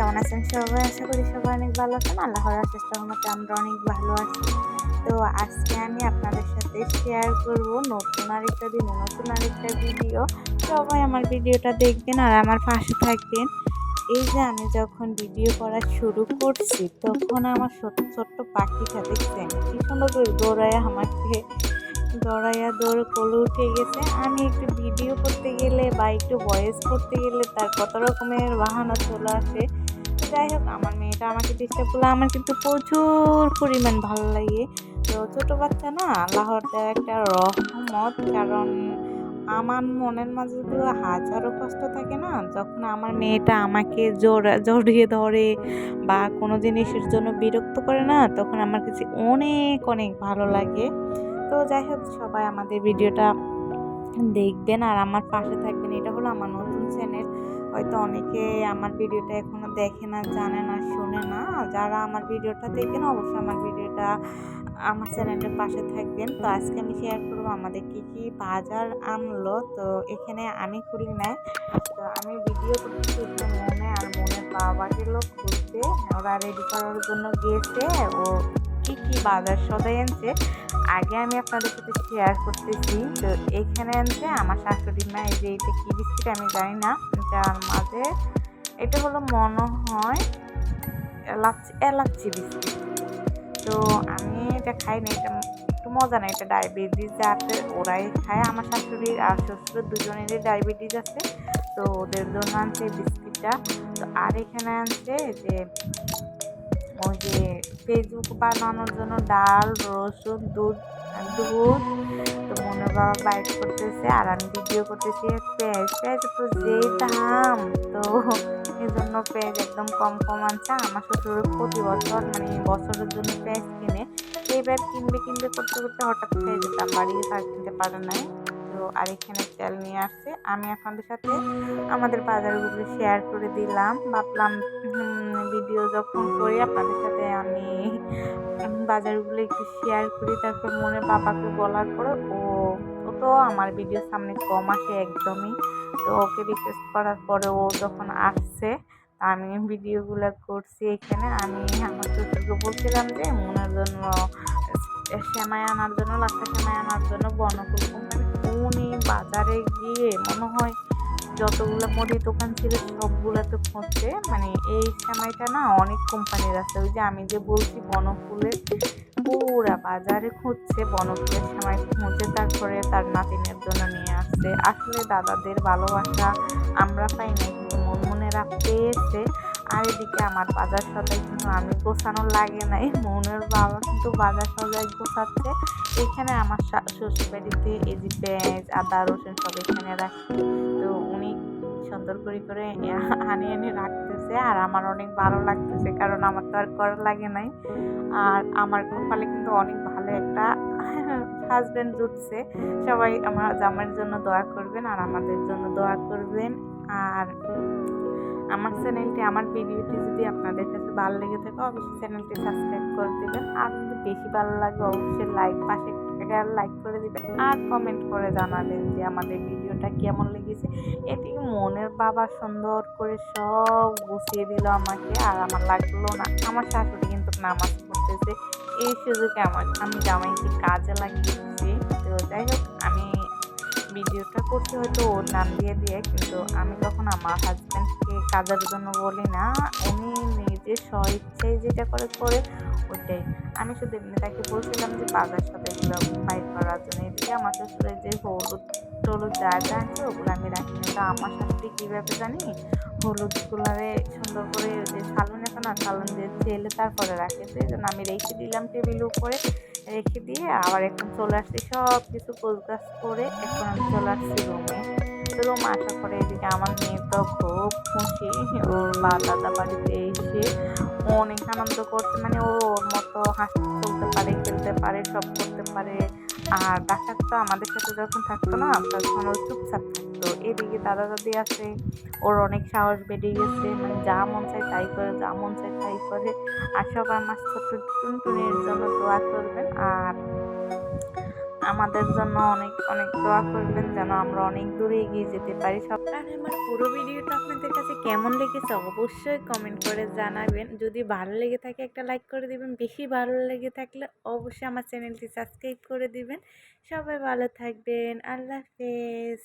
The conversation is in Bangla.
কেমন আছেন? সবাই আশা করি সবাই অনেক ভালো আছেন। আল্লাহর আশেষ রহমতে আমরা অনেক ভালো আছি। তো আজকে আমি আপনাদের সাথে শেয়ার করব নতুন আরেকটা দিন, নতুন আরেকটা ভিডিও সবাই আমার ভিডিওটা দেখবেন আর আমার পাশে থাকবেন। এই যে আমি যখন ভিডিও করা শুরু করছি, তখন আমার ছোট্ট ছোট্ট পাখিটা দেখছেন? কি সুন্দর করে দৌড়ায় আমাকে দৌড়াইয়া দৌড় কোলে উঠে গেছে। আমি একটু ভিডিও করতে গেলে বা একটু ভয়েস করতে গেলে তার কত রকমের বাহানা চলে আসে। যাই হোক আমার মেয়েটা আমাকে ডিস্টার্ব করলে আমার কিন্তু প্রচুর পরিমাণ ভালো লাগে। তো ছোটো বাচ্চা না আল্লাহর দেওয়া একটা রহমত, কারণ আমার মনের মাঝে যদি হাজারো কষ্ট থাকে না, যখন আমার মেয়েটা আমাকে জড়িয়ে ধরে বা কোনো জিনিসের জন্য বিরক্ত করে না, তখন আমার কাছে অনেক অনেক ভালো লাগে। তো যাই হোক সবাই আমাদের ভিডিওটা দেখবেন আর আমার পাশে থাকবেন। এটা হলো আমার নতুন চ্যানেল হয়তো অনেকে আমার ভিডিওটা এখনও দেখে না, জানে না, শোনে না। যারা আমার ভিডিওটা দেখেন, অবশ্যই আমার ভিডিওটা আমার চ্যানেলের পাশে থাকবেন। তো আজকে আমি শেয়ার করব আমাদের কী কী বাজার আনলো। তো এখানে আমি খুলি নাই তো আমি ভিডিও করতে মনে আর মনের বাবা গেল ঘুরতে ওরা রেডি করার জন্য গিয়েছে ও কি কি বাজার সদাই আনছে। আগে আমি আপনাদের সাথে শেয়ার করতেছি। তো এখানে আনছে আমার শাশুড়ি মা, এই যে এটা কী বিস্কিট আমি জানি না, যার মাঝে এটা হলো মনে হয় এলাচি এলাচি বিস্কিট। তো আমি এটা খাই না, এটা একটু মজা না, এটা ডায়াবেটিস আছে, ওরাই খায়। আমার শাশুড়ির আর শ্বশুর দুজনেরই ডায়াবেটিস আছে, তো ওদের জন্য আনছে বিস্কিটটা। তো আর এখানে আনছে যে ফেসবুক বানানোর জন্য ডাল, রসুন, দুধ দুধ। তো মনে বাবা বাইক করতেছে, আর আমি ভিডিও করতেছি পেঁয়াজ। পেঁয়াজ তো যে দাম, তো এই জন্য পেঁয়াজ একদম কম কম আনছে। আমার শ্বশুর প্রতি বছর মানে বছরের জন্য পেঁয়াজ কিনে এইবার কিনবে কিনবে করতে করতে হঠাৎ পেঁয়াজের দাম বাড়িয়ে তার কিনতে পারে নাই। আর এখানে তেল নিয়ে আসছে। আমি আপনাদের সাথে আমাদের বাজারগুলো শেয়ার করে দিলাম। ভাবলাম ভিডিও যখন করি, আপনাদের সাথে আমি বাজারগুলো একটু শেয়ার করি। তারপর মনে বাবাকে বলার পরে, ও ও তো আমার ভিডিও সামনে কম আসে একদমই। তো ওকে রিকোয়েস্ট করার পরে ও যখন আসছে আমি ভিডিওগুলো করছি এখানে। আমি আমার শ্বশুরকে বলছিলাম যে, মনের জন্য, সেমাই আনার জন্য লাস্টা সেমাই আনার জন্য বনফুল কোম্পানি উনি বাজারে গিয়ে মনে হয় যতগুলো মুদি দোকান ছিল সবগুলোতে খুঁজছে। মানে এই সেমাইটা না অনেক কোম্পানির আছে। ওই যে আমি যে বলছি বনফুলের পুরা বাজারে খুঁজছে। বনফুলের সেমাই খুঁজে তারপরে তার নাতিনের জন্য নিয়ে আসছে। আসলে দাদাদের ভালোবাসা আমরা পাই না কিন্তু মন রাখতে পেয়েছে। আর এদিকে আমার বাজার সদাই কিন্তু আমি গোছানো লাগে নাই, মনের বাবা কিন্তু বাজার সদাই গোছাচ্ছে। এখানে আমার শ্বশুর বাড়িতে এই যে পেঁয়াজ, আদা, রসুন সব এখানে রাখি তো উনি সুন্দর করে করে আনি, এনে রাখতেছে আর আমার অনেক ভালো লাগতেছে কারণ আমার তো আর করা লাগে নাই। আর আমার কপালে কিন্তু অনেক ভালো একটা হাজব্যান্ড জুটছে। সবাই আমার জামার জন্য দোয়া করবেন আর আমাদের জন্য দোয়া করবেন। আর আমার চ্যানেলটি, আমার ভিডিওটি যদি আপনাদের কাছে ভালো লেগে থাকে, অবশ্যই চ্যানেলটি সাবস্ক্রাইব করে দেবেন। আর যদি বেশি ভালো লাগে, অবশ্যই লাইক, পাশে লাইক করে দেবেন। আর কমেন্ট করে জানাবেন যে আমাদের ভিডিওটা কেমন লেগেছে। এটি মনের বাবা সুন্দর করে সব গুছিয়ে দিল আমাকে, আর আমার লাগল না। আমার শাশুড়ি কিন্তু নামাজ পড়তেছে। এই সুযোগে আমার আমি জামাইকে কাজে লাগিয়েছি। তো যাই হোক, আমি ভিডিওটা করছি হয়তো ওর নাম দিয়ে দিয়ে, কিন্তু আমি যখন আমার হাজব্যান্ডকে কাজের জন্য বলি না। উনি নিজে স্ব ইচ্ছায় যেটা করে করে ওইটাই। আমি শুধু এমনি তাকে বলছিলাম যে বাজার সাথে এগুলো করার জন্য। এদিকে আমার শ্বশুরের যে হলুদ টলুদ যা যা আছে, ওগুলো আমি রাখিনি তো আমার শাশুড়ি কীভাবে জানি? হলুদ গুলারে সুন্দর করে যে সালুন আছে না সালুন দিয়ে চেলে তারপরে রাখে। সেই জন্য আমি রেখে দিলাম টেবিল উপরে। রেখে দিয়ে আবার এখন চলে আসছি। সব কিছু গাছ করে এখন আমি চলে আসছি রুমে। রুম আসার পরে এদিকে আমার মেয়ে তো খুব খুশি। ওর মা দাদা বাড়িতে এসে অনেক আনন্দ করছে। মানে ও ওর মতো হাসতে চলতে পারে, খেলতে পারে, সব করতে পারে। আর ডাক্তার তো আমাদের সাথে যখন থাকতো না তখন ও চুপচাপ থাকতো এদিকে দাদা দাদি আছে, ওর অনেক সাহস বেড়ে গেছে মানে যা মন চায় তাই করে, যা মন চায় তাই করে। আর সব আমার ছোট্ট জন্য দোয়া করবেন, আর আমাদের জন্য অনেক অনেক দোয়া করবেন যেন আমরা অনেক দূরে এগিয়ে যেতে পারি। সব আমার পুরো ভিডিওটা আপনাদের কাছে কেমন লেগেছে অবশ্যই কমেন্ট করে জানাবেন। যদি ভালো লেগে থাকে একটা লাইক করে দিবেন, বেশি ভালো লেগে থাকলে অবশ্যই আমার চ্যানেলটি সাবস্ক্রাইব করে দিবেন। সবাই ভালো থাকবেন, আল্লাহ হাফেজ।